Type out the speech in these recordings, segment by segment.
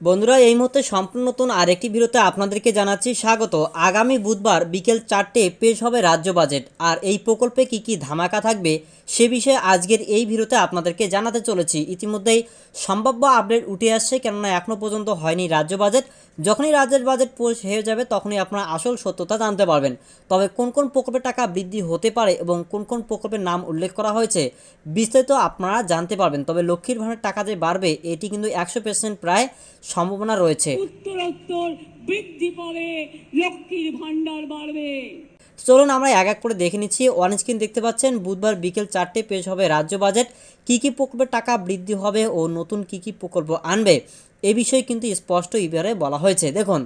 বন্ধুরা, এই মুহূর্তে সম্পূর্ণ নতুন আরেকটি ভিডিওতে আপনাদেরকে জানাচ্ছি স্বাগত। আগামী বুধবার বিকেল চারটে পেশ হবে রাজ্য বাজেট। আর এই প্রকল্পে কি কি ধামাকা থাকবে সে বিষয়ে আজকের এই ভিডিওতে আপনাদেরকে জানাতে চলেছি। ইতিমধ্যেই সম্ভাব্য আপডেট উঠে আসছে, কেননা এখনও পর্যন্ত হয়নি রাজ্য বাজেট। যখনই রাজ্যের বাজেট হয়ে যাবে, তখনই আপনারা আসল সত্যতা জানতে পারবেন। তবে কোন কোন প্রকল্পের টাকা বৃদ্ধি হতে পারে এবং কোন কোন প্রকল্পের নাম উল্লেখ করা হয়েছে, বিস্তারিত আপনারা জানতে পারবেন। তবে লক্ষ্মীর ভাণ্ডার টাকা যে বাড়বে, এটি কিন্তু একশো পার্সেন্ট প্রায় সম্ভাবনা রয়েছে। উত্তরোত্তর বৃদ্ধি পাবে, লক্ষ্মীর ভান্ডার বাড়বে। চলুন আমরা এক এক করে দেখে নিচ্ছি। ওয়ান স্ক্রিন দেখতে পাচ্ছেন, বুধবার বিকেল চারটে পেশ হবে রাজ্য বাজেট কী কী প্রকল্পের টাকা বৃদ্ধি হবে ও নতুন কী কী প্রকল্প আনবে? এ বিষয়ে কিন্তু স্পষ্ট এবারে বলা হয়েছে। দেখুন,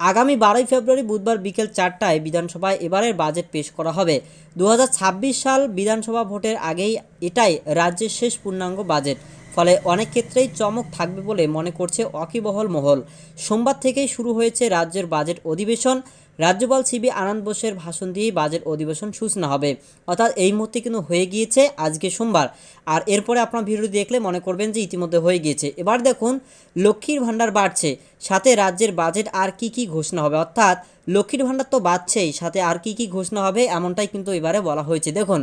আগামী বারোই ফেব্রুয়ারি বুধবার বিকেল চারটায় বিধানসভায় এবারের বাজেট পেশ করা হবে। দু হাজার ছাব্বিশ সাল বিধানসভা ভোটের আগেই এটাই রাজ্যের শেষ পূর্ণাঙ্গ বাজেট ফলে অনেক ক্ষেত্রেই চমক থাকবে বলে মনে করছে অকিবহল মহল। সোমবার থেকেই শুরু হয়েছে রাজ্যের বাজেট অধিবেশন। রাজ্যপাল সিবি আনন্দ বোসের ভাষণ দিয়েই বাজেট অধিবেশন সূচনা হবে। অর্থাৎ এই মুহূর্তে কিন্তু হয়ে গিয়েছে আজকে সোমবার। আর এরপরে আপনার ভিডিও দেখলে মনে করবেন যে ইতিমধ্যে হয়ে গিয়েছে। এবার দেখুন, লক্ষ্মীর ভাণ্ডার বাড়ছে। সাথে রাজ্যের বাজেট আর কি কি ঘোষণা হবে? অর্থাৎ লক্ষ্মীর ভাণ্ডার তো বাড়ছেই, সাথে আর কি কি ঘোষণা হবে এমনটাই কিন্তু এবারে বলা হয়েছে। দেখুন,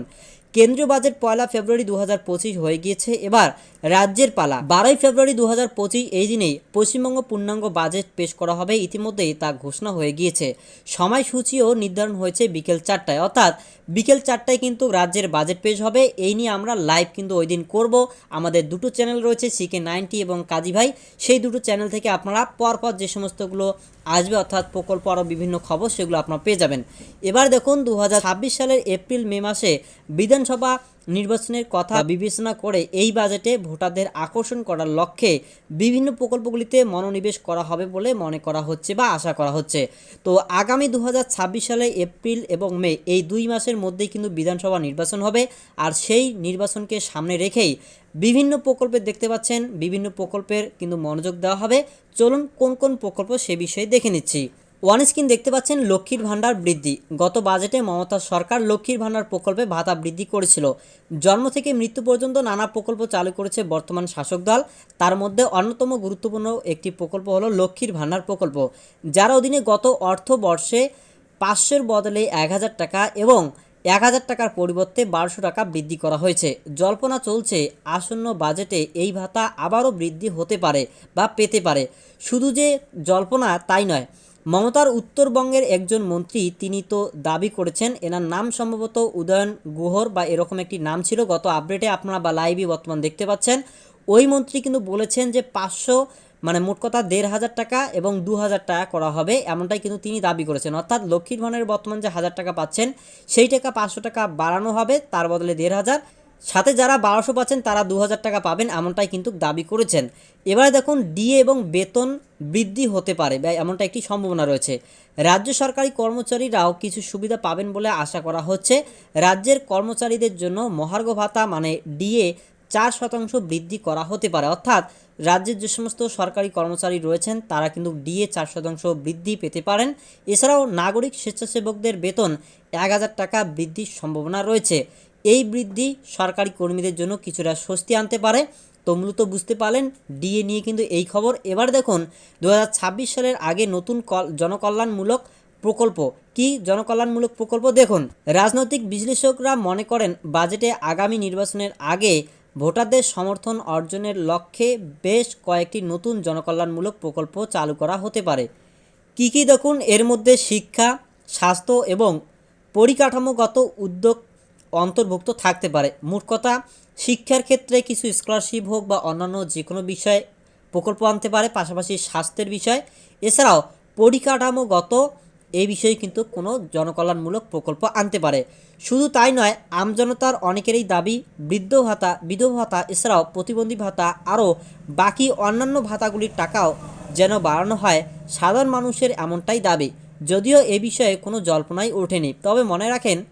কেন্দ্রীয় বাজেট পয়লা ফেব্রুয়ারি দু হাজার পঁচিশ হয়ে গিয়েছে। এবার রাজ্যের পালা, বারোই ফেব্রুয়ারি দু হাজার পঁচিশ এই দিনেই পশ্চিমবঙ্গ পূর্ণাঙ্গ বাজেট পেশ করা হবে, ইতিমধ্যেই তা ঘোষণা হয়ে গিয়েছে। সময়সূচিও নির্ধারণ হয়েছে বিকেল চারটায়। অর্থাৎ বিকেল চারটায় কিন্তু রাজ্যের বাজেট পেশ হবে। এই নিয়ে আমরা লাইভ কিন্তু ওই দিন করব। আমাদের দুটো চ্যানেল রয়েছে, সিকে নাইনটি এবং কাজী ভাই। সেই দুটো চ্যানেল থেকে আপনারা পরপর যে সমস্তগুলো আসবে, অর্থাৎ প্রকল্প আরও বিভিন্ন খবর, সেগুলো আপনারা পেয়ে যাবেন। এবার দেখুন দু হাজার ছাব্বিশ সালের এপ্রিল মে মাসে বিধানসভা নির্বাচনের কথা বিবেচনা করে এই বাজেটে ভোটারদের আকর্ষণ করার লক্ষ্যে বিভিন্ন প্রকল্পগুলিতে মনোনিবেশ করা হবে বলে মনে করা হচ্ছে বা আশা করা হচ্ছে। তো আগামী দু হাজার ছাব্বিশ সালে এপ্রিল এবং মে এই দুই মাসের মধ্যেই কিন্তু বিধানসভা নির্বাচন হবে। আর সেই নির্বাচনকে সামনে রেখেই বিভিন্ন প্রকল্পে দেখতে পাচ্ছেন, বিভিন্ন প্রকল্পের কিন্তু মনোযোগ দেওয়া হবে। চলুন কোন কোন প্রকল্প সে বিষয়ে দেখে নিচ্ছি। ওয়ান স্ক্রিন দেখতে পাচ্ছেন লক্ষ্মীর ভাণ্ডার বৃদ্ধি। গত বাজেটে মমতা সরকার লক্ষ্মীর ভাণ্ডার প্রকল্পে ভাতা বৃদ্ধি করেছিল। জন্ম থেকে মৃত্যু পর্যন্ত নানা প্রকল্প চালু করেছে বর্তমান শাসক দল। তার মধ্যে অন্যতম গুরুত্বপূর্ণ একটি প্রকল্প হলো লক্ষ্মীর ভাণ্ডার প্রকল্প, যার অধীনে গত অর্থবর্ষে পাঁচশোর বদলে এক হাজার টাকা এবং এক হাজার টাকার পরিবর্তে বারোশো টাকা বৃদ্ধি করা হয়েছে। জল্পনা চলছে, আসন্ন বাজেটে এই ভাতা আবারও বৃদ্ধি হতে পারে বা পেতে পারে। শুধু যে জল্পনা তাই নয় মমতার উত্তরবঙ্গের একজন মন্ত্রী তিনি তো দাবি করেছেন, এনার নাম সম্ভবত উদয়ন গুহর বা এরকম একটি নাম ছিল। গত আপডেটে আপনারা বা লাইভে বর্তমান দেখতে পাচ্ছেন। ওই মন্ত্রী কিন্তু বলেছেন যে পাঁচশো মানে মোট কথা দেড় হাজার টাকা এবং দু হাজার টাকা করা হবে, এমনটাই কিন্তু তিনি দাবি করেছেন। অর্থাৎ লক্ষ্মীর ভাণ্ডারের বর্তমান যে হাজার টাকা পাচ্ছেন, সেই টাকা পাঁচশো টাকা বাড়ানো হবে, তার বদলে দেড় হাজার। সাথে যারা বারোশো পাচ্ছেন, তারা দু হাজার টাকা পাবেন, এমনটাই কিন্তু দাবি করেছেন। এবারে দেখুন ডিএ এবং বেতন বৃদ্ধি হতে পারে বা এমনটা একটি সম্ভাবনা রয়েছে। রাজ্য সরকারি কর্মচারীরাও কিছু সুবিধা পাবেন বলে আশা করা হচ্ছে। রাজ্যের কর্মচারীদের জন্য মহার্ঘ ভাতা মানে ডিএ চার শতাংশ বৃদ্ধি করা হতে পারে। অর্থাৎ রাজ্যের যে সমস্ত সরকারি কর্মচারী রয়েছেন, তারা কিন্তু ডিএ চার শতাংশ বৃদ্ধি পেতে পারেন। এছাড়াও নাগরিক স্বেচ্ছাসেবকদের বেতন এক হাজার টাকা বৃদ্ধির সম্ভাবনা রয়েছে। এই বৃদ্ধি সরকারি কর্মীদের জন্য কিছুটা স্বস্তি আনতে পারে। তো মূলত বুঝতে পারলেন, ডিএ নিয়ে কিন্তু এই খবর। এবার দেখুন দু হাজার ছাব্বিশ সালের আগে নতুন কল, জনকল্যাণমূলক প্রকল্প। কি জনকল্যাণমূলক প্রকল্প? দেখুন, রাজনৈতিক বিশ্লেষকরা মনে করেন, বাজেটে আগামী নির্বাচনের আগে ভোটারদের সমর্থন অর্জনের লক্ষ্যে বেশ কয়েকটি নতুন জনকল্যাণমূলক প্রকল্প চালু করা হতে পারে। কি কি দেখুন? এর মধ্যে শিক্ষা, স্বাস্থ্য এবং পরিকাঠামোগত উদ্যোগ অন্তর্ভুক্ত থাকতে পারে। মোট কথা, শিক্ষার ক্ষেত্রে কিছু স্কলারশিপ হোক বা অন্যান্য যে কোনো বিষয়ে প্রকল্প আনতে পারে, পাশাপাশি স্বাস্থ্যের বিষয়। এছাড়াও পরিকাঠামোগত এই বিষয়ে কিন্তু কোনো জনকল্যাণমূলক প্রকল্প আনতে পারে। শুধু তাই নয় আমজনতার অনেকেরই দাবি, বৃদ্ধ ভাতা, বিধবা ভাতা এছাড়াও প্রতিবন্ধী ভাতা, আরও বাকি অন্যান্য ভাতাগুলির টাকাও যেন বাড়ানো হয়, সাধারণ মানুষের এমনটাই দাবি। যদিও এ বিষয়ে কোনো জল্পনাই ওঠেনি। তবে মনে রাখেন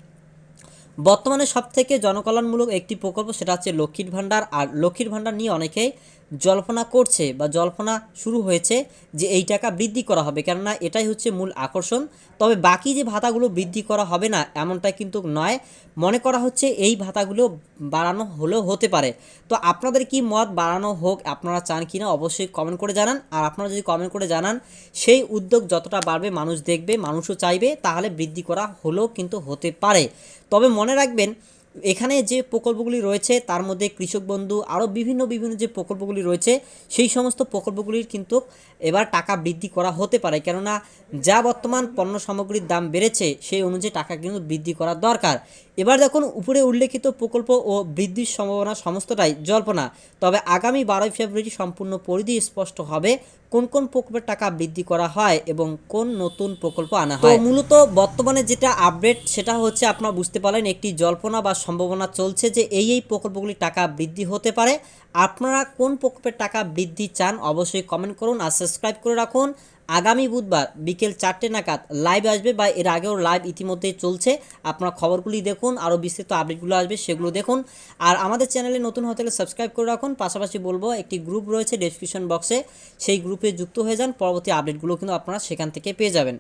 বর্তমানে সবথেকে জনকল্যাণমূলক একটি প্রকল্প সেটা হচ্ছে লক্ষ্মীর ভাণ্ডার। আর লক্ষ্মীর ভাণ্ডার নিয়ে অনেকেই জল্পনা করছে বা জল্পনা শুরু হয়েছে যে এই টাকা বৃদ্ধি করা হবে। কেননা এটাই হচ্ছে মূল আকর্ষণ। তবে বাকি যে ভাতাগুলো বৃদ্ধি করা হবে না, এমনটা কিন্তু নয়। মনে করা হচ্ছে এই ভাতাগুলো বাড়ানো হলেও হতে পারে। তো আপনাদের কি মত? বাড়ানো হোক, আপনারা চান কিনা অবশ্যই কমেন্ট করে জানান। আর আপনারা যদি কমেন্ট করে জানান, সেই উদ্যোগ যতটা বাড়বে, মানুষ দেখবে, মানুষও চাইবে, তাহলে বৃদ্ধি করা হলেও কিন্তু হতে পারে। তবে মনে রাখবেন, এখানে যে প্রকল্পগুলি রয়েছে, তার মধ্যে কৃষক বন্ধু, আরও বিভিন্ন বিভিন্ন যে প্রকল্পগুলি রয়েছে, সেই সমস্ত প্রকল্পগুলির কিন্তু এবার টাকা বৃদ্ধি করা হতে পারে। কেননা, যা বর্তমান পণ্য সামগ্রীর দাম বেড়েছে, সেই অনুযায়ী টাকা কিন্তু বৃদ্ধি করা দরকার। এবার দেখুন উপরে উল্লেখিত প্রকল্প ও বৃদ্ধির সম্ভাবনা সমস্তটাই জল্পনা। তবে আগামী বারোই ফেব্রুয়ারি সম্পূর্ণ পরিধি স্পষ্ট হবে কোন কোন প্রকল্পের টাকা বৃদ্ধি করা হয় এবং কোন নতুন প্রকল্প আনা হয়। মূলত বর্তমানে যেটা আপডেট সেটা হচ্ছে আপনারা বুঝতে পারলেন একটি জল্পনা বা সম্ভাবনা চলছে যে এই এই প্রকল্পগুলির টাকা বৃদ্ধি হতে পারে। আপনারা কোন প্রকল্পের টাকা বৃদ্ধি চান অবশ্যই কমেন্ট করুন আর সাবস্ক্রাইব করে রাখুন। আগামী বুধবার বিকেল চারটে নাগাদ লাইভ আসবে বা এর আগেও লাইভ ইতিমধ্যেই চলছে। আপনারা খবরগুলি দেখুন, আরও বিস্তৃত আপডেটগুলো আসবে সেগুলো দেখুন। আর আমাদের চ্যানেলে নতুন হতে সাবস্ক্রাইব করে রাখুন। পাশাপাশি বলব, একটি গ্রুপ রয়েছে ডেসক্রিপশন বক্সে সেই গ্রুপে যুক্ত হয়ে যান, পরবর্তী আপডেটগুলো কিন্তু আপনারা সেখান থেকে পেয়ে যাবেন।